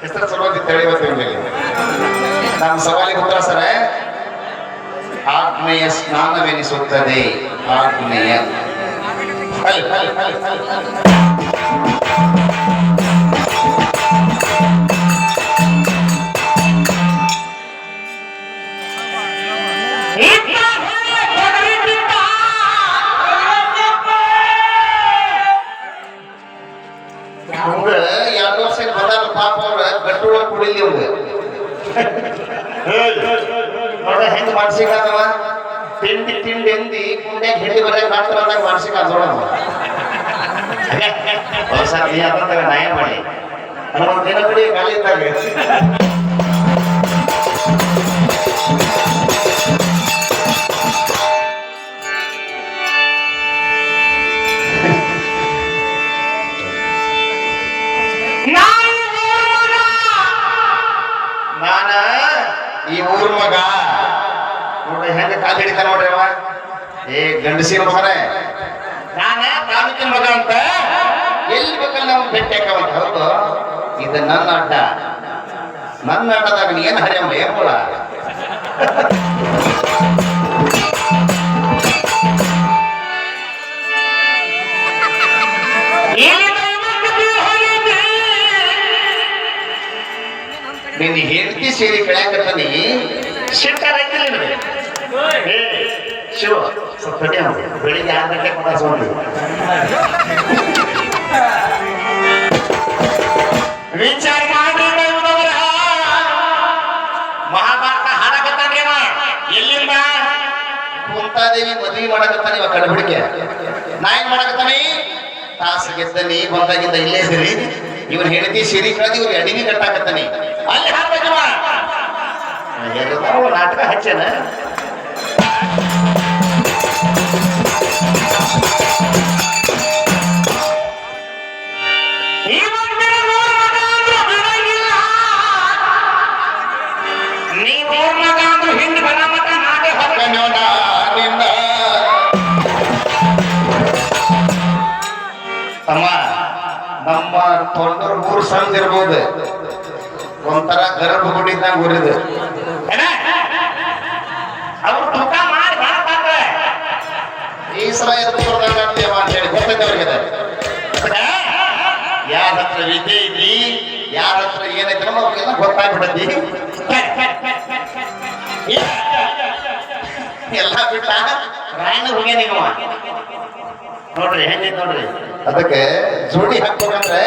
ಹೆಸರು ಸಲುವಾಗಿ ತಿಳಿಯುವ ನಮ್ಮ ಸವಾಲಿಗೆ ಉತ್ತರ ಸರ? ಆಗ್ನೇಯ ಸ್ನಾನವೆನಿಸುತ್ತದೆ. ಆಗ್ನೇಯ ನೋಡ ಹೆಂಗ್ ಮಾನಸಿಕ ಆದವ ತಿಂಡಿ ತಿಂಡಿ ಎಂದಿ ಕುಂಡ್ಯಾಗ ಹಿಂಡಿ ಬರಕ್ ಮಾಡ್ತಾರ ಮಾನಸಿಕ ಆದೋಣ ಹೊಸ ಈ ಅದಂತಾಗ ನ್ಯಾಯ ಮಾಡಿ ನಮ್ಮ ದಿನ ಬಿಡಿ ಖಾಲಿ ಇದ್ದಾಗ ಕಾಲ್ ಹಿಡಿತಾನ ನೋಡ್ರಿ ಅವ. ಏ ಗಂಡಸಿನ ಮಗನೇ, ನಾನ ತಾಲೂಕಿನ ಮಗ ಅಂತ ಎಲ್ಲಿ ಬೇಕಲ್ಲ ನಾವು ಭೇಟಿ ಹಾಕವಂತ ಹೌದು ಇದು ನನ್ನ ಅಡ್ಡ. ನನ್ನ ಅಡ್ಡದಾಗ ಏನು ಹರಿಯಮ್ಮ, ಏನ್ ಬೆಳಿಗ್ಗೆ ಆರು ಗಂಟೆಗೆ ಮಾತಾಡ್ಸ್ಕೊಂಡು ವಿಚಾರ ಮಾಡಿ. ಮಹಾಭಾರತ ಹಾಡಕತ್ತಾನ್ರಿ ಅವ. ಎಲ್ಲಿಂದ? ಕುಂತಾದೇವಿ ಮದ್ವಿ ಮಾಡಕತ್ತಾನ ಇವ ಕಡಬಿಡಿಕೆ ನಾ ಏನ್ ಮಾಡಕತ್ತಾನೆ? ತಾಸು ಗೆದ್ದನಿ ಬಂದಾಗಿಂದ ಇಲ್ಲೇ ಇದ್ದೀರಿ. ಇವ್ರ ಹೆಂಡತಿ ಸಿರಿ ಕಳೆದು ಇವ್ರ ಅಡಿಗೆ ಕಟ್ಟಾಕತ್ತಾನೆ. ಅಲ್ಲಿ ಹಾಡ್ಬೇಕವ ನಾಟಕ ಹಚ್ಚನ? ನಮ್ಮ ತೊಂಡೂರು ಊರು ಸಣ್ಣ ಇರ್ಬೋದು ಒಂಥರ ಗರ್ಭಗುಡಿದಾಗ ಊರಿದು ಏನ? ಈ ಸಲ ಎತ್ಕೊಳ್ದಂಗ ಆಗ್ತೀಯವ್ವ ಅಂತ ಹೇಳಿ ಗೊತ್ತೈತೆ ಅವ್ರಿಗೆ. ಯಾರ ಹತ್ರ ವಿದ್ಯೆ ಐತಿ ಯಾರ ಹತ್ರ ಏನೈತೆ ಅವ್ರಿಗೆಲ್ಲ ಗೊತ್ತಾಗ್ಬಿಡತಿ ಎಲ್ಲ ಬಿಟ್ಟ ರಾಯಣ ಹೋಗ್ಯ ನೀವು ನೋಡ್ರಿ ಹೆಂಗೈತೆ ನೋಡ್ರಿ. ಅದಕ್ಕೆ ಜೋಡಿ ಹಾಕ್ಬೇಕಂದ್ರೆ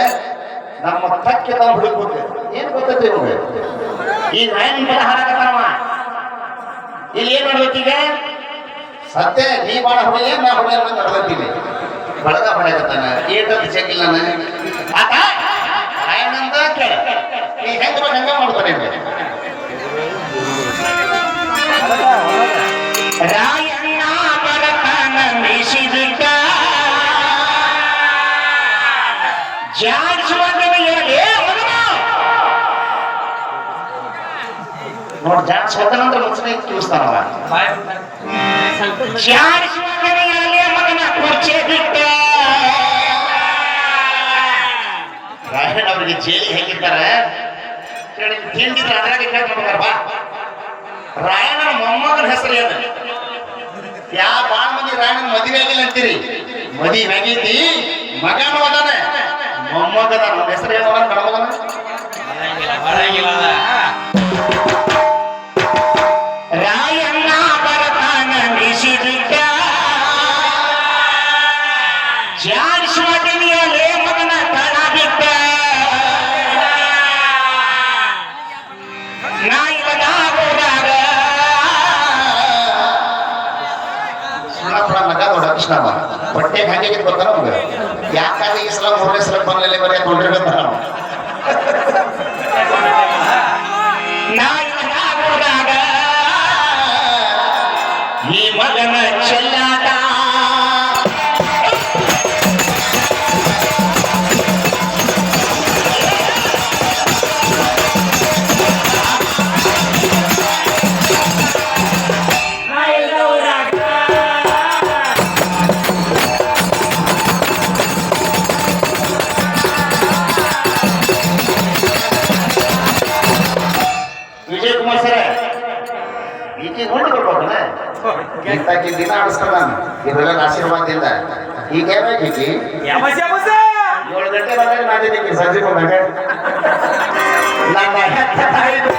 ನಮ್ಮ ತಕ್ಕೆ ನಾವು ಹುಡುಕ್ಬೇಕು ಏನ್ ಗೊತ್ತೈತಿ ನಿಮ್ಗೆ? ಈ ರಾಯಣ ಪದ ಇಲ್ಲಿ ಏನ್ ಮಾಡ್ಬೇಕೀಗ ಸದ್ಯ ನೀ ಬಾಳ ಹೊಡೆಯ ನಾ ಹೊಡೆಯ ನಡೆದತ್ತೀನಿ ಬಳಗ ಹೊಡೆಯಕತ್ತಾನ ಏಟಲ್ಲಿ ಚೆಕ್ಕಿಲ್ಲ ನಾನು. ಆತ, ಆಯನಂದ ಕೇಳ. ನೀ ಹೆಂಗ ಹೆಂಗ ಮಾಡ್ತಾನೆ. ರಾಯಣ್ಣ ನೋಡ್ ಜಾಡ್ಸುವಂತನಿಗೆ ಮಗನ ಕುರ್ಚಿ ಬಿಟ್ಟ ರಾಯಣ್ಣ ಅವರಿಗೆ ಜೈಲಿ ಹೇಗಿದ್ದಾರೆ ಕೇಳಿ ತಿಂಡಿದ್ರೆ ಅದ್ರಾಗ ಕೇಳ್ಕೊಂಡ್ಬಾರ ಬಾ. ರಾಯಣ್ಣನ ಮೊಮ್ಮಗನ ಹೆಸರು ಏನು? ಯಾ ಬಾಳ ಮಂದಿ ರಾಯಣ್ಣನ ಮದುವೆ ಆಗಿಲ್ಲ ಅಂತೀರಿ? ಮದುವೆ ಆಗೈತಿ ಮಗನ. ಅದಾನೆ ಮೊಮ್ಮಗದ ಹೆಸರು ಏನು ಕಡಮಗನ ಮಗ ದೊಡ್ಡ ಕೃಷ್ಣವ ಹೊಟ್ಟೆ ಹಂಗೆ ಗೊತ್ತಾನ ನಮ್ಗೆ ಯಾಕಾಗ ಈ ಸಲ ಮೂರನೇ ಸಲ ಬಂದಲ್ಲಿ ಬರೀ ನೋಡಿರ್ಬೇಕ ನಾವು ನಾ ಇವಾಗ ಊರಾಗ ಈ ಮಗನ ಚೆಲ್ಲಾಟ ಇಂತಾಕಿ ದಿನ ಆಡಿಸ್ತಾನ ನಾನು ಇದೆಲ್ಲ ಆಶೀರ್ವಾದದಿಂದ ಈಗ ಏನಾಗೈತಿ ಯಮಸ ಯಮಸ ಏಳು ಗಂಟೆ ಬಂದಾಗ ನಾನಿದ್ದೀನಿ ಸಂಜೆ ಬಂದಾಗ ನನ್ನ ಹೆತ್ತ ತಾಯಿದು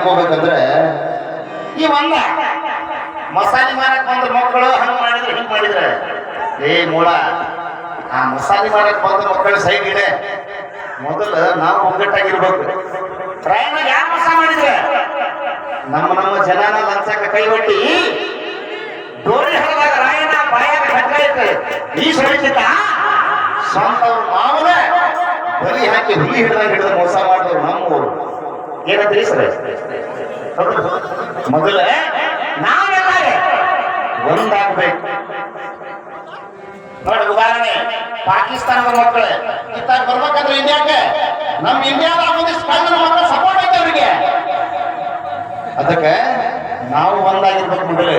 ತಿಳ್ಕೊಬೇಕಂದ್ರೆ ಈ ಒಂದ ಮಸಾಲೆ ಮಾರಕ್ ಬಂದ ಮಕ್ಕಳು ಹಂಗ ಮಾಡಿದ್ರೆ, ಹಿಂಗ್ ಮಾಡಿದ್ರೆ. ಏ, ಮೂಳ, ಆ ಮಸಾಲೆ ಮಾರಕ್ ಬಂದ ಮಕ್ಕಳು ಸೈಡ್ ಇದೆ ಮೊದಲು ನಾವು ಒಗ್ಗಟ್ಟಾಗಿರ್ಬೇಕು. ಪ್ರಯಾಣ ಯಾವ ಮೋಸ ಮಾಡಿದ್ರೆ ನಮ್ಮ ನಮ್ಮ ಜನನ ಲಂಚಕ್ಕೆ ಕೈ ಒಟ್ಟಿ ಡೋರಿ ಹರಿದಾಗ ರಾಯಣ್ಣ ಬಾಯಾಗ ಕಟ್ಟಾಯ್ತು ಈ ಸಮಿತಿ ಸ್ವಂತ ಮಾವನ ಬಲಿ ಹಾಕಿ ಹುಲಿ ಹಿಡಿದಾಗ ಹಿಡಿದ ಮೋಸ ಮಾಡಿದ್ರು ನಮ್ಮೂರು. ಏನಂದ್ರಿ ಸರ್ ಮೊದಲ ನಾವೆಲ್ಲ ಒಂದಾಗ್ಬೇಕು. ನೋಡಿ ಉದಾಹರಣೆ, ಪಾಕಿಸ್ತಾನದ ಮಕ್ಕಳು. ಇತ್ತಾಗ ಬರ್ಬೇಕಂದ್ರೆ ಇಂಡಿಯಾಗೆ ನಮ್ಮ ಇಂಡಿಯಾದ ಕಳ್ಳನ ಮಕ್ಕಳು ಸಪೋರ್ಟ್ ಐತೆ ಅವರಿಗೆ. ಅದಕ್ಕೆ ನಾವು ಒಂದಾಗಿರ್ಬೇಕು ಮೊದಲು.